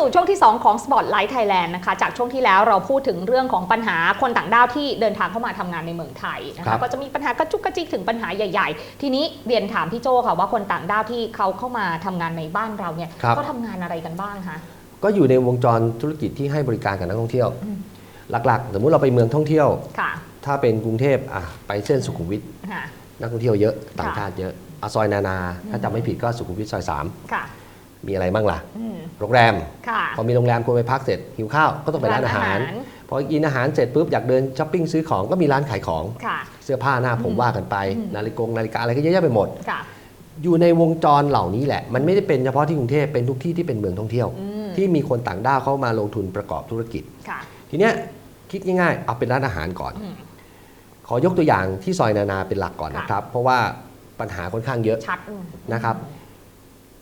สู่ช่วงที่ 2 ของ Spotlight Thailand นะคะ จากช่วงที่แล้วเราพูดถึงเรื่องของปัญหาคนต่างด้าวที่เดินทางเข้ามาทำงานในเมืองไทยนะครัคะบก็จะมีปัญหากระจุกกระจิกถึงปัญหาใหญ่ ๆ ทีนี้เรียนถามพี่โจค่ะว่าคนต่างด้าวที่เขาเข้ามาทำงานในบ้านเราเนี่ยครับเขาทำงานอะไรกันบ้างคะก็อยู่ในวงจรธุรกิจที่ให้บริการกับนักท่องเที่ยวอืมหลักๆ สมมุติเราไปเมืองท่องเที่ยวค่ะถ้าเป็นกรุงเทพอะไปเส้นสุขุมวิทค่ะนักท่องเที่ยวเยอะต่างค่ะชาติเยอะอะซอยนานา ถ้าอืมจำไม่ผิดก็สุขุมวิทซอยสามค่ะ มีอะไรบ้างล่ะ อืมโรงแรม ค่ะ พอมีโรงแรมคุณไปพักเสร็จหิวข้าวก็ต้องไปร้านอาหาร พอกินอาหารเสร็จปุ๊บอยากเดินช้อปปิ้งซื้อของก็มีร้านขายของค่ะ เสื้อผ้าหน้าผมอืมว่ากันไปอืมนาฬิกงนาฬิกาอะไรก็เยอะแยะไปหมด ค่ะ อยู่ในวงจรเหล่านี้แหละ มันไม่ได้เป็นเฉพาะที่กรุงเทพเป็นทุกที่ที่เป็นเมืองท่องเที่ยว อืม ที่มีคนต่างด้าวเข้ามาลงทุนประกอบธุรกิจ ค่ะ ทีเนี้ยคิดง่ายๆเอาเป็นร้านอาหารก่อน อืม ขอยกตัวอย่างที่ซอยนานาเป็นหลักก่อนค่ะนะครับ เพราะว่าปัญหาค่อนข้างเยอะชัดอืมนะครับ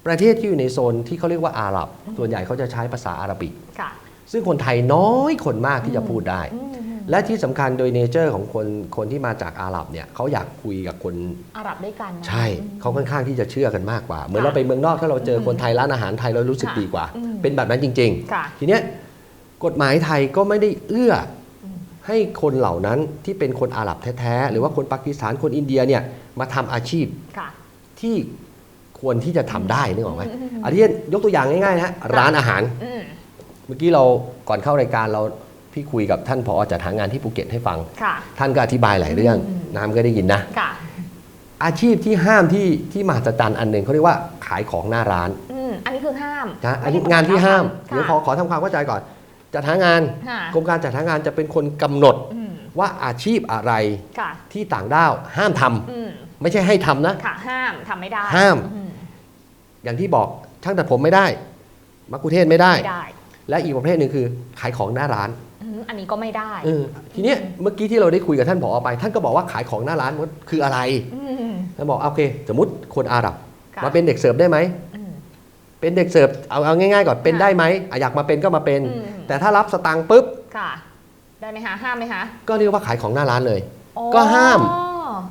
ประเทศที่อยู่ในโซนที่เขาเรียกว่าอาหรับ ส่วนใหญ่เขาจะใช้ภาษาอาหรับิกค่ะซึ่งคนไทยน้อยคนมากที่จะพูดได้อืมอืมและที่สำคัญโดยเนเจอร์ของคนคนที่มาจากอาหรับเนี่ยเขาอยากคุยกับคนอาหรับด้วยกันนะใช่อืมเขาค่อนข้างที่จะเชื่อกันมากกว่า เหมือนค่ะเราไปเมืองนอกถ้าเราเจออมคนไทยร้านอาหารไทยเรารู้สึกค่ะดีกว่าอืมเป็นแบบนั้นจริงค่ะๆทีเนี้ยกฎหมายไทยก็ไม่ได้เอื้ออมให้คนเหล่านั้นที่เป็นคนอาหรับแท้ๆหรือว่าคนปากีสถานคนอินเดียเนี่ยมาทำอาชีพค่ะที่ ควรที่จะทำได้นึกออกไหมอืมอืมอืมอาทิเช่นยกตัวอย่างง่ายๆนะฮะร้านอาหารอืมเมื่อกี้เราก่อนเข้ารายการเราพี่คุยกับท่านผอจัดหางานที่ภูเก็ตให้ฟังค่ะท่านก็อธิบายหลายเรื่องอืมน้ำก็ได้ยินนะค่ะอาชีพที่ห้ามที่ที่มหัศจรรย์อันหนึ่งเขาเรียกว่าขายของหน้าร้านอืมอันนี้คือห้ามนะอันนี้ไม่ใช่งานที่ห้ามค่ะเดี๋ยวขอขอทำความเข้าใจก่อน จัดหางานค่ะกรมการจัดหางานจะเป็นคนกำหนดอืมว่าอาชีพอะไรค่ะที่ต่างด้าวห้ามทำอืมไม่ใช่ให้ทำนะค่ะห้ามทำไม่ได้ ห้าม อืมอย่างที่บอกช่างตัดผมไม่ได้มักคุเทศไม่ได้ ไม่ได้และอีกประเภทหนึ่งคือขายของหน้าร้านอืมอันนี้ก็ไม่ได้เออทีเนี้ยเมื่อกี้ที่เราได้คุยกับท่านผอไปท่านก็บอกว่าขายของหน้าร้านมันคืออะไรอืมท่านบอกโอเค สมมติคนอาหรับค่ะ มาเป็นเด็กเสิร์ฟได้ไหมอืม เป็นเด็กเสิร์ฟเอาเอาง่ายๆก่อนเป็นค่ะได้ไหมอะอยากมาเป็นก็มาเป็น อืม แต่ถ้ารับสตังค์ปุ๊บค่ะ ได้ไหมคะห้ามไหมคะก็เรียกว่าขายของหน้าร้านเลย อ๋อก็ห้าม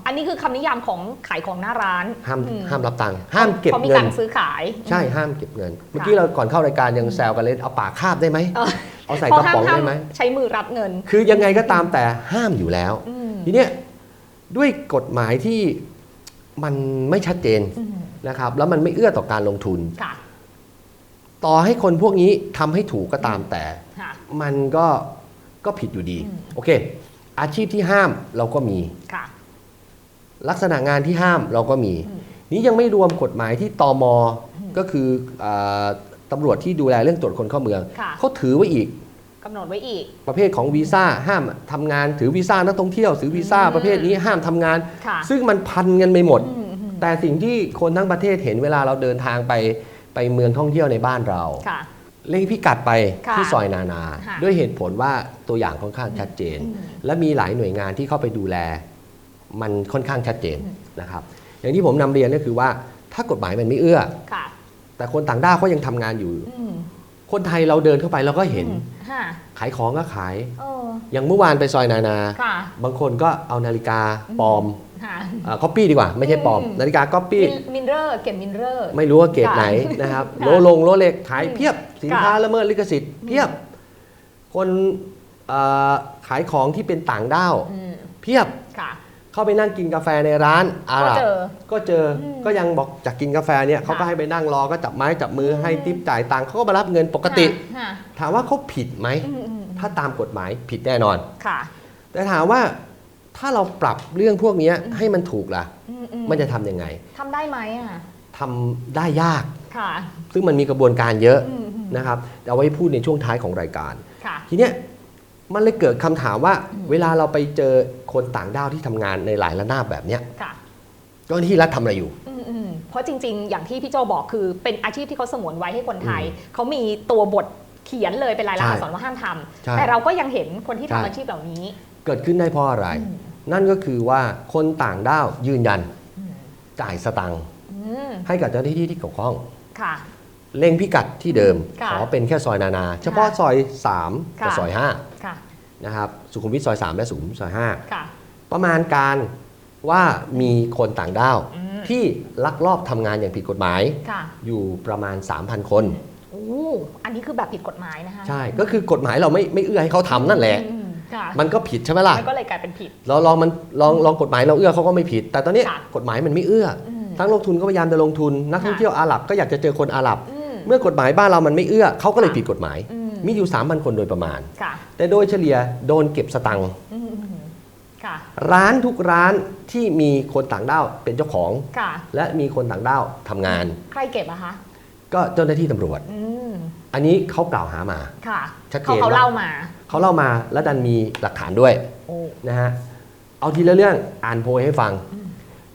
อันนี้คือคำนิยามของขายของหน้าร้านห้ามอืห้ามรับตังค์ห้ามเก็บเขามีเงิกานรซื้อขาย ใช่ห้ามเก็บเงิน เมื่อกี้เราก่อนเข้ารายการยังแซวกันเลยเอาปากคาบได้ไหมเออ เอาใส่เพกราะระห้ามป๋องห้ามได้ไหม ใช้มือรับเงิน คือยังไงก็ตามแต่ห้ามอยู่แล้ว อืมทีเนี้ยด้วยกฎหมายที่มันไม่ชัดเจนอืมนะครับ แล้วมันไม่เอื้อต่อการลงทุน ค่ะต่อให้คนพวกนี้ทำให้ถูกก็ตามแต่ ค่ะ มันก็ก็ผิดอยู่ดี อืม โอเค อาชีพที่ห้ามเราก็มี ค่ะ ลักษณะงานที่ห้ามเราก็มีอืมนี้ยังไม่รวมกฎหมายที่ตมอืมก็คืออาตำรวจที่ดูแลเรื่องตรวจคนเข้าเมืองค่ะเขาถือไว้อีกกำหนดไว้อีก ประเภทของวีซ่าห้ามทำงานถือวีซ่านักท่องเที่ยวถือวีซ่าอืมประเภทนี้ห้ามทำงานค่ะซึ่งมันพันกันไปหมดอืมอืมแต่สิ่งที่คนทั้งประเทศเห็นเวลาเราเดินทางไปไปเมืองท่องเที่ยวในบ้านเราค่ะเลขพิกัดไปค่ะที่ซอยนานาค่ะด้วยเหตุผลว่าตัวอย่างค่อนข้างชัดเจนอืมและมีหลายหน่วยงานที่เข้าไปดูแล มันค่อนข้างชัดเจนอืมนะครับ อย่างที่ผมนำเรียนก็คือว่าถ้ากฎหมายมันไม่เอื้อค่ะแต่คนต่างด้าวเขายังทำงานอยู่อืมคนไทยเราเดินเข้าไปเราก็เห็นอืมค่ะขายของก็ขายเอออย่างเมื่อวานไปซอยนานาค่ะบางคนก็เอานาฬิกาปลอมค่ะก๊อปปี้ดีกว่า ไม่ใช่ปลอมอืมนาฬิกาก๊อปปี้มินมินเรอร์เก็บมินเรอร์ ไม่รู้ว่าเกรดไหนนะครับค่ะโลลงโลเล็กขายอืมเพียบ สินค้าละเมิดลิขสิทธิ์เพียบ คนเอ่อขายของที่เป็นต่างด้าวอืมเพียบค่ะ เข้าไปนั่งกินกาแฟในร้านอาก็หรับเจอก็เจออมก็ยังบอกจากกินกาแฟเนี่ยเขาก็ให้ไปนั่งรอก็จับไม้จับมือให้ทิปจ่ายตังค์เขาก็มารับเงินปกติ ค่ะ ถามว่าเขาผิดไหม อืมอืมถ้าตามกฎหมายผิดแน่นอน ค่ะแต่ถามว่าถ้าเราปรับเรื่องพวกเนี้ยให้มันถูกล่ะ อืมอืมันจะทำยังไงทำได้ไหมอะ ทำได้ยาก ค่ะ ซึ่งมันมีกระบวนการเยอะอืมอืม นะครับแต่เอาไว้พูดในช่วงท้ายของรายการ ค่ะ ทีเนี้ย มันเลยเกิดคำถามว่าอืมเวลาเราไปเจอคนต่างด้าวที่ทำงานในหลายระนาบแบบเนี้ยค่ะเจ้าหน้าที่รัฐทำอะไรอยู่อืมอืมเพราะจริง ๆ อย่างที่พี่โจบอกคือเป็นอาชีพที่เขาสงวนไว้ให้คนไทย เขามีตัวบทเขียนเลยเป็นลายลักษณ์อักษรว่าห้ามทใช่ำแต่เราก็ยังเห็นคนที่ใช่ทำอาชีพเหล่านี้ เกิดขึ้นได้เพราะอะไร อืม นั่นก็คือว่าคนต่างด้าวยืนยันอืมจ่ายสตังค์อืมให้กับเจ้าหน้าที่ที่เกี่ยวข้อง ค่ะ เล็งพิกัดที่เดิม ค่ะขอเป็นแค่ซอยนานา เฉพาะซอย 3 กับค่ะ ซอยค่ะ 5นะครับสุขุมวิทซอย 3 และสุขุมวิทซอย ค่ะ 5 ประมาณการว่ามีคนต่างด้าว อืม ที่ลักลอบทำงานอย่างผิดกฎหมาย ค่ะอยู่ประมาณ 3,000 คน โอ้อันนี้คือแบบผิดกฎหมายนะคะใช่ก็คือกฎหมายเราไม่ไม่เอื้อให้เขาทำนั่นแหละ อืมค่ะมันก็ผิดใช่ไหมล่ะ มันก็เลยกลายเป็นผิด เราลองมันลองลองกฎหมายเราเอื้อเขาก็ไม่ผิด แต่ตอนนี้ค่ะกฎหมายมันไม่เอื้ออมทั้งลงทุนก็พยายามจะลงทุน นักท่องค่ะเที่ยวอาหรับก็อยากจะเจอคนอาหรับ อืม เมื่อกฎหมายบ้านเรามันไม่เอื้อเขาก็เลยค่ะผิดกฎหมายอืมมีอยู่ 3,000 คนโดยประมาณค่ะแต่โดยเฉลี่ยโดนเก็บสตังค์อืมอืมค่ะร้านทุกร้านที่มีคนต่างด้าวเป็นเจ้าของค่ะและมีคนต่างด้าวทำงาน ใครเก็บอะคะ ก็เจ้าหน้าที่ตำรวจอืมอันนี้เขากล่าวหามาค่ะชัดเจเขานเขาว่าเล่ามา เขาเล่ามาและดันมีหลักฐานด้วยโอ้นะฮะ เอาทีละเรื่องอ่านโพยให้ฟังอืม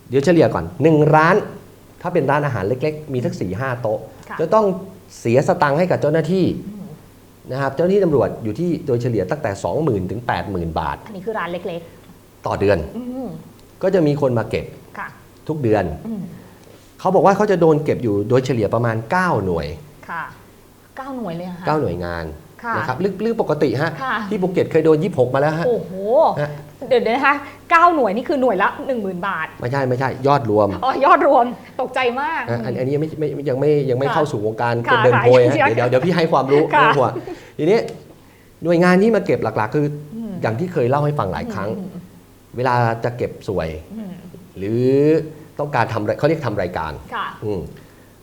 เดี๋ยวเฉลี่ยก่อนหนึ่งร้าน ถ้าเป็นร้านอาหารเล็ก ๆ มีสักสี่ห้าโต๊ะค่ะ จะต้องเสียสตังค์ให้กับเจ้าหน้าที่อืมนะครับเจ้าหน้าที่ตำรวจอยู่ที่โดยเฉลี่ยตั้งแต่ 20,000ถึง80,000 บาท อันนี้คือร้านเล็กต่อเดือนๆอืมก็จะมีคนมาเก็บค่ะทุกเดือนอืมเขาบอกว่าเขาจะโดนเก็บอยู่โดยเฉลี่ยประมาณ 9 หน่วยค่ะเก้าหน่วยเลยเหรอคะ9หน่วยงานค่ะนะครับเรื่องเรื่องปกติฮะค่ะที่ภูเก็ตเคยโดน 26 มาแล้วฮะโอ้โหฮะ เดี๋ยวเดี๋ยวนะคะเก้าหน่วยนี่คือหน่วยละ 10,000 บาท ไม่ใช่ไม่ใช่ยอดรวมอ๋อยอดรวมตกใจมาก อะอันอันนี้ยังไม่ไม่ยังไม่ยังไม่ค่ะเข้าสู่วงการค่ะคนเดินโพยฮะค่ะเดี๋ยวเดี๋ยวเดี๋ยวพี่ให้ความรู้ค่ะไม่ต้องห่วงทีนี้หน่วยงานที่มาเก็บหลักๆ คืออมอย่างที่เคยเล่าให้ฟังหลายครั้งอืมเวลาจะเก็บสวย อืมหรือต้องการทำเขาเรียกทำรายการค่ะอืม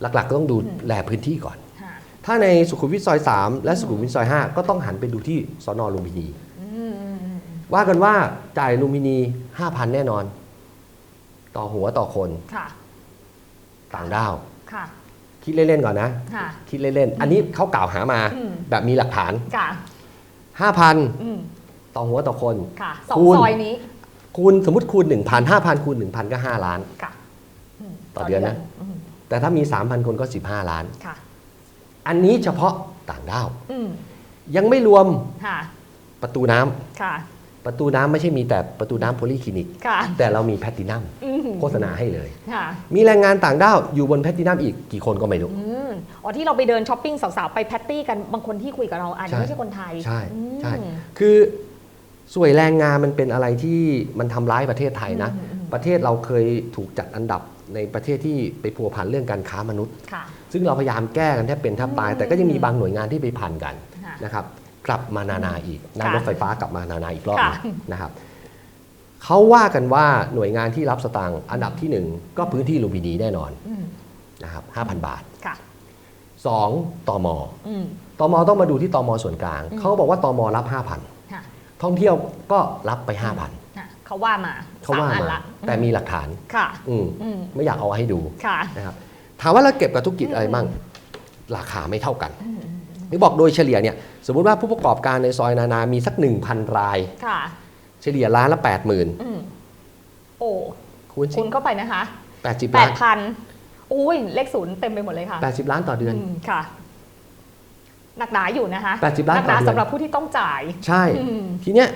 หลักๆก็ต้องดูอืมแลพื้นที่ก่อน ค่ะถ้าในสุขุมวิทซอย 3 และสุขุมวิทซอย 5 ก็ต้องหันไปดูที่สอนอลุมพินีอืมอืมอืม ว่ากันว่าจ่ายลุมพินี5,000แน่นอน ต่อหัวต่อคนค่ะ ต่างด้าว ค่ะ คิดเล่นๆก่อนนะ ค่ะ คิดเล่นๆ อันนี้เขากล่าวหามาอืม แบบมีหลักฐานค่ะ5,000อืมต่อหัวต่อคน ค่ะสองคูณ ซอยนี้ คูณสมมติคูณ 1,000 5,000คูณ1,000 ก็ 5 ล้าน ค่ะมต่อเดือนนะมแต่ถ้ามี 3,000 คนก็ 15 ล้าน ค่ะ อันนี้เฉพาะต่างด้าว อืมยังไม่รวมค่ะ ประตูน้ำค่ะ ประตูน้ำไม่ใช่มีแต่ประตูน้ำโพลีคลินิก ค่ะ แต่เรามีแพลตตินัมอืมโฆษณาให้เลย ค่ะมีแรงงานต่างด้าวอยู่บนแพลตตินัมอีกกี่คนก็ไม่รู้ อืมอ๋อที่เราไปเดินช้อปปิ้งสาวๆ ไปแพตตี้กันบางคนที่คุยกับเราอาจจะใช่ไม่ใช่คนไทยใช่ใช่อืมคือสวยแรงงานมันเป็นอะไรที่มันทำร้ายประเทศไทยนะ อืมอืม ประเทศเราเคยถูกจัดอันดับในประเทศที่ไปพัวพันเรื่องการค้ามนุษย์ ค่ะ ซึ่งเราพยายามแก้กันแทบเป็นแทบตายอืมแต่ก็ยังมีบางหน่วยงานที่ไปพันกันค่ะ นะครับ กลับมานานาอีกนั่งค่ะรถไฟฟ้ากลับมานานาอีกรอบค่ะหนึ่งนะครับเขาว่ากันว่าหน่วยงานที่รับสตางค์อันดับที่หนึ่งก็พื้นที่ลุมพินีแน่นอนอืมนะครับ5,000บาทค่ะ2ตมอืมตมต้องมาดูที่ตมส่วนกลางอืมเขาบอกว่าตมรับค่ะ5,000ท่องเที่ยวก็รับไป5,000ค่ะเขาว่ามาเขาว่าสอันมาละแต่มีหลักฐานค่ะอืมอืมไม่อยากเอาให้ดูค่ะนะครับถามว่าเราเก็บกับธุรกิจอืมอะไรบ้างราคาไม่เท่ากัน อืมนี่บอกโดยเฉลี่ยเนี่ยสมมุติว่าผู้ประกอบการในซอยนานามีสัก 1,000 ราย ค่ะ เฉลี่ยร้านละ 80,000 อืมโอ้คูณสิคุณเข้าไปนะคะ80แปล้าดนพันอุ้ยเลขศูนย์เต็มไปหมดเลยค่ะ80 ล้านต่อเดือนมค่ะ หนักหนาอยู่นะคะ80ล้านหนักหนาต่อเดือน สำหรับผู้ที่ต้องจ่าย ใช่ อืม ทีเนี้ย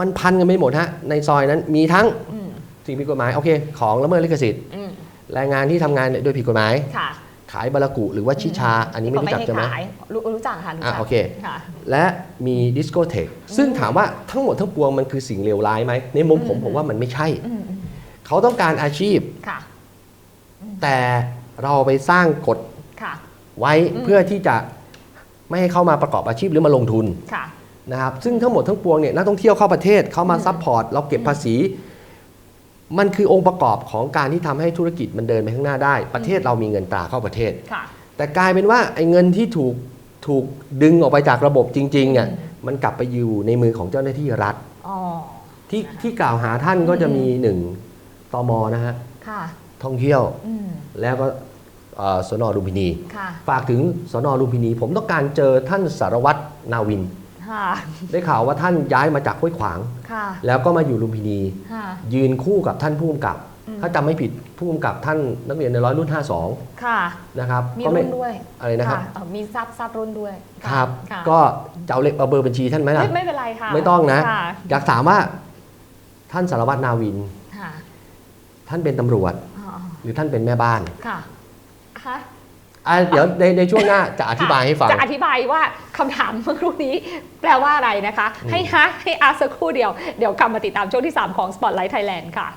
มันพันกันไปหมดฮะในซอยนั้นมีทั้งอืมสิ่งผิดกฎหมายโอเค ของละเมิดลิขสิทธิ์อืมแรงงานที่ทำงานโดยผิดกฎหมาย ค่ะ ขายบารากุหรือว่าชิชา อันนี้ไม่รู้จักให้ใช่ไหมขายรู้รู้จักค่ะรู้อะจักโอเคค่ะและมีดิสโกเทคซึ่งถามว่าทั้งหมดทั้งปวงมันคือสิ่งเลวร้ายไหมในมุมผมอืมผมว่ามันไม่ใช่อืมอืมเขาต้องการอาชีพค่ะแต่เราไปสร้างกฎค่ะไว้อืมเพื่อที่จะไม่ให้เข้ามาประกอบอาชีพหรือมาลงทุนค่ะนะครับซึ่งทั้งหมดทั้งปวงเนี่ยนักท่องเที่ยวเข้าประเทศเข้ามาอืมซัพพอร์ตเราเก็บอืมภาษี มันคือองค์ประกอบของการที่ทำให้ธุรกิจมันเดินไปข้างหน้าได้ ประเทศเรามีเงินตราเข้าประเทศค่ะแต่กลายเป็นว่าไอ้เงินที่ถูกถูกดึงออกไปจากระบบจริงๆอะอืมมันกลับไปอยู่ในมือของเจ้าหน้าที่รัฐอ๋อที่นะคะที่กล่าวหาท่านก็จะอืมมีหนึ่งตมนะฮะค่ะท่องเที่ยวอืมแล้วก็เอ่อสนลุมพินีค่ะฝากถึงสนลุมพินี ผมต้องการเจอท่านสารวัตรนาวิน ค่ะ ได้ข่าวว่าท่านย้ายมาจากห้วยขวาง ค่ะ แล้วก็มาอยู่ลุมพินี ค่ะ ยืนคู่กับท่านผู้กำกับ อืม ถ้าจำไม่ผิดผู้กำกับท่านนักเรียนในร้อยรุ่น ค่ะ 52 นะครับมีก็ไม่รุ่นด้วยอะไรนะครับ เอ่อมีทราบทราบรุ่นด้วยะครับ ค่ะก็จะเอาเลขเอาเบอร์บัญชีท่านไหมล่ะ ไม่ไม่เป็นไรค่ะไม่ต้องนะ ค่ะอยากถามว่า ท่านสารวัตรนาวิน ค่ะท่านเป็นตำรวจ อ๋อหรือท่านเป็นแม่บ้าน ค่ะฮะ อะเดี๋ยวในในช่วงหน้าจะอธิบายให้ฟัง จะอธิบายว่าคำถามเมื่อครู่นี้แปลว่าอะไรนะคะ ให้ฮะให้อาสักครู่เดียว เดี๋ยวกลับมาติดตามช่วงที่ 3 ของ Spotlight Thailand ค่ะ